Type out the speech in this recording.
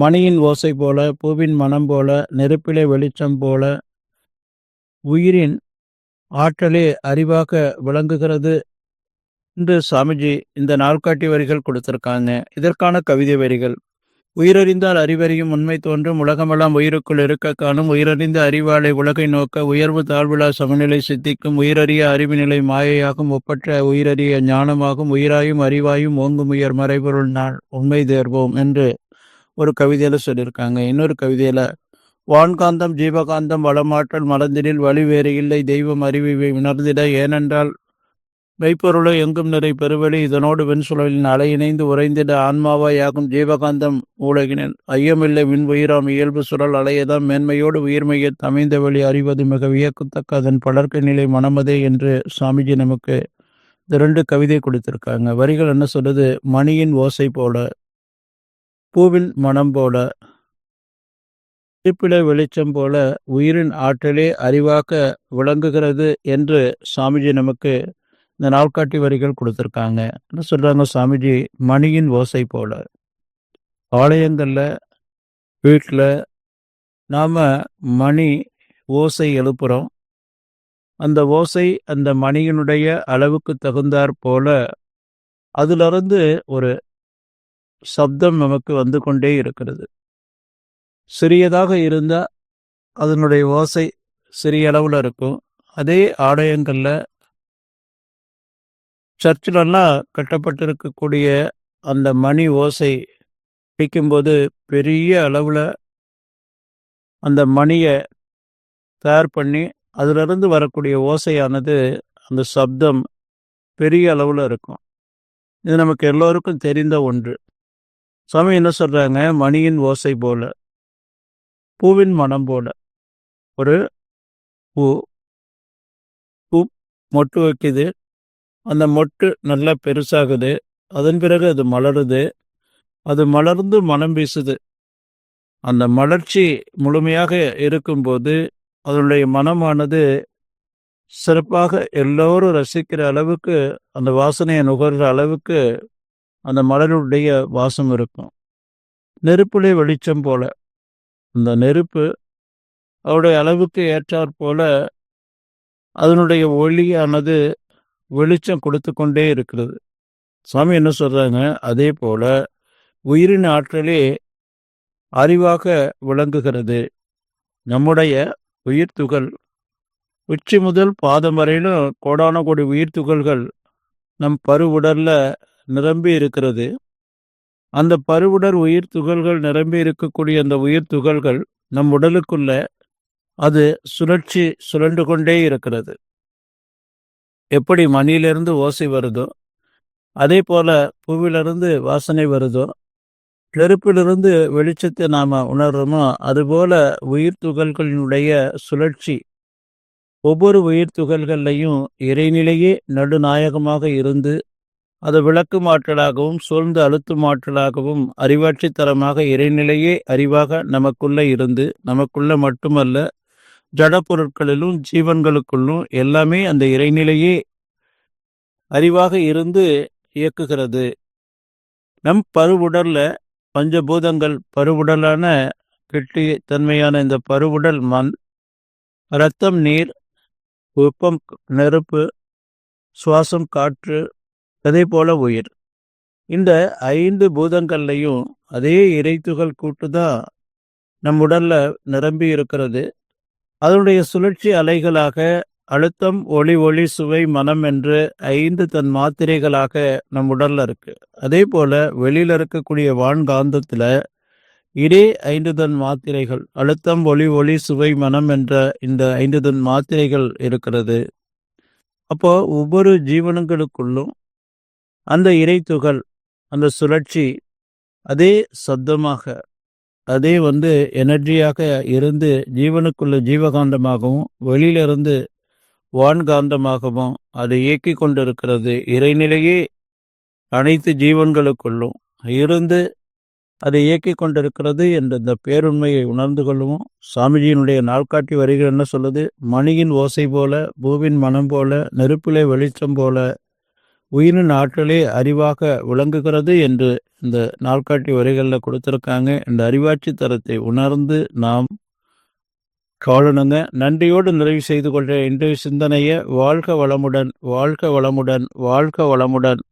மணியின் ஓசை போல பூவின் மனம் போல நெருப்பிலே வெளிச்சம் போல உயிரின் ஆற்றலே அறிவாக விளங்குகிறது என்று சாமிஜி இந்த நாள்காட்டி வரிகள் கொடுத்திருக்காங்க. இதற்கான கவிதை வரிகள். உயிரறிந்தால் அறிவறியும் உண்மை தோன்றும். உலகமெல்லாம் உயிருக்குள் இருக்க காணும். உயிரறிந்த அறிவாலை உலகை நோக்க உயர்வு தாழ்விழா சமநிலை சித்திக்கும். உயிரறிய அறிவு நிலை மாயையாகும். ஒப்பற்ற உயிரறிய ஞானமாகும். உயிராயும் அறிவாயும் ஓங்கும் உயர் மறைபொருள் நாள். உண்மை தேர்வோம் என்று ஒரு கவிதையில சொல்லியிருக்காங்க. இன்னொரு கவிதையில வான்காந்தம் ஜீவகாந்தம் வளமாற்றல் மலர்ந்தினில் வழி வேறு இல்லை. தெய்வம் அறிவை உணர்ந்திட. ஏனென்றால் மெய்ப்பொருளை எங்கும் நிறை பெருவெளி இதனோடு வெண்சுழலின் அலை இணைந்து உறைந்திட. ஆன்மாவாயாகும் ஜீவகாந்தம் உலகினில் ஐயமில்லை மின் உயிராம் இயல்பு சுழல் அலையதாம். மேன்மையோடு உயிர்மையை அமைந்த வழி அறிவது மிக வியக்கத்தக்க. அதன் பலர்க்க நிலை மனமதே என்று சாமிஜி நமக்கு இந்த ரெண்டு கவிதை கொடுத்திருக்காங்க. வரிகள் என்ன சொல்லுது? மணியின் ஓசை போல. பூவில் மனம் போல இருப்பிட வெளிச்சம் போல உயிரின் ஆற்றலே அறிவாக்க விளங்குகிறது என்று சாமிஜி நமக்கு இந்த நாள்காட்டி வரிகள் கொடுத்துருக்காங்க. என்ன சொல்கிறாங்க சாமிஜி? மணியின் ஓசை போல. ஆலயங்களில் வீட்டில் நாம் மணி ஓசை எழுப்புகிறோம் அந்த ஓசை அந்த மணியினுடைய அளவுக்கு தகுந்தாற் போல அதிலிருந்து ஒரு சப்தம் நமக்கு வந்து கொண்டே இருக்கிறது. சிறியதாக இருந்தால் அதனுடைய ஓசை சிறிய அளவில் இருக்கும். அதே ஆலயங்களில் சர்ச்சிலெல்லாம் கட்டப்பட்டிருக்கக்கூடிய அந்த மணி ஓசை பிடிக்கும்போது பெரிய அளவில் அந்த மணியை தயார் பண்ணி அதிலிருந்து வரக்கூடிய ஓசையானது அந்த சப்தம் பெரிய அளவில் இருக்கும். இது நமக்கு எல்லோருக்கும் தெரிந்த ஒன்று. சுவாமி என்ன சொல்றாங்க? மணியின் ஓசை போல பூவின் மனம் போல. ஒரு பூ பூ மொட்டு வைக்குது. அந்த மொட்டு நல்லா பெருசாகுது. அதன் பிறகு அது மலருது. அது மலர்ந்து மனம் வீசுது. அந்த மலர்ச்சி முழுமையாக இருக்கும்போது அதனுடைய மனமானது சிறப்பாக எல்லோரும் ரசிக்கிற அளவுக்கு அந்த வாசனையை நுகர்கிற அளவுக்கு அந்த மலருடைய வாசம் இருக்கும். நெருப்புலே வெளிச்சம் போல. அந்த நெருப்பு அவருடைய அளவுக்கு ஏற்றாற் போல அதனுடைய ஒளியானது வெளிச்சம் கொடுத்து கொண்டே இருக்கிறது. சுவாமி என்ன சொல்கிறாங்க அதே போல உயிரின் ஆற்றலே அறிவாக விளங்குகிறது. நம்முடைய உயிர் துகள் உச்சி முதல் பாதம் வரையிலும் கோடான கோடி உயிர் துகள்கள் நம் பருவுடலில் நிரம்பி இருக்கிறது. அந்த பருவுடர் உயிர் துகள்கள் நிரம்பி இருக்கக்கூடிய அந்த உயிர் துகள்கள் நம் உடலுக்குள்ள அது சுழற்சி சுழண்டு கொண்டே இருக்கிறது. எப்படி மணியிலிருந்து ஓசை வருதோ அதே போல பூவிலிருந்து வாசனை வருதோ நெருப்பிலிருந்து வெளிச்சத்தை நாம் உணர்றோமோ அதுபோல உயிர் துகள்களினுடைய சுழற்சி ஒவ்வொரு உயிர் துகள்கள்லையும் இறைநிலையே நடுநாயகமாக இருந்து அது விளக்கும் ஆற்றலாகவும் சூழ்ந்த அழுத்தும் ஆற்றலாகவும் அறிவாட்சி தரமாக இறைநிலையே அறிவாக நமக்குள்ளே இருந்து நமக்குள்ள மட்டுமல்ல ஜட பொருட்களிலும் ஜீவன்களுக்குள்ளும் எல்லாமே அந்த இறைநிலையே அறிவாக இருந்து இயக்குகிறது. நம் பருவுடல்ல பஞ்சபூதங்கள் பருவுடலான கெட்டி தன்மையான இந்த பருவுடல் மண் இரத்தம் நீர் வெப்பம் நெருப்பு சுவாசம் காற்று அதே போல உயிர். இந்த ஐந்து பூதங்கள்லையும் அதே இறைத்துகள் கூட்டு தான் நம் உடல்ல நிரம்பி இருக்கிறது. அதனுடைய சுழற்சி அலைகளாக அழுத்தம் ஒளி ஒளி சுவை மனம் என்று ஐந்து தன் மாத்திரைகளாக நம் உடல்ல இருக்கு. அதே போல வெளியில இருக்கக்கூடிய வான்காந்தத்துல இதே ஐந்து தன் மாத்திரைகள் அழுத்தம் ஒளி ஒளி சுவை மனம் என்ற இந்த ஐந்து தன் மாத்திரைகள் இருக்கிறது. அப்போ ஒவ்வொரு ஜீவனங்களுக்குள்ளும் அந்த இறைத்துகள் அந்த சுழற்சி அதே சப்தமாக அதே வந்து எனர்ஜியாக இருந்து ஜீவனுக்குள்ள ஜீவகாந்தமாகவும் வெளியிலிருந்து வான்காந்தமாகவும் அது இயக்கி கொண்டிருக்கிறது. இறைநிலையே அனைத்து ஜீவன்களுக்குள்ளும் இருந்து அதை இயக்கி கொண்டிருக்கிறது என்ற இந்த பேருண்மையை உணர்ந்து கொள்ளவும். சாமிஜியினுடைய நாள்காட்டி வருகிற என்ன சொல்லுது? மணியின் ஓசை போல பூவின் மனம் போல நெருப்பிலே வெளிச்சம் போல உயிரின் ஆற்றலே அறிவாக விளங்குகிறது என்று இந்த நாள்காட்டி வரிகளில் கொடுத்துருக்காங்க. இந்த அறிவாட்சி தரத்தை உணர்ந்து நாம் காலணுங்க. நன்றியோடு நிறைவு செய்து கொள்கிற இன்றைய சிந்தனையை வாழ்க வளமுடன் வாழ்க வளமுடன் வாழ்க வளமுடன்.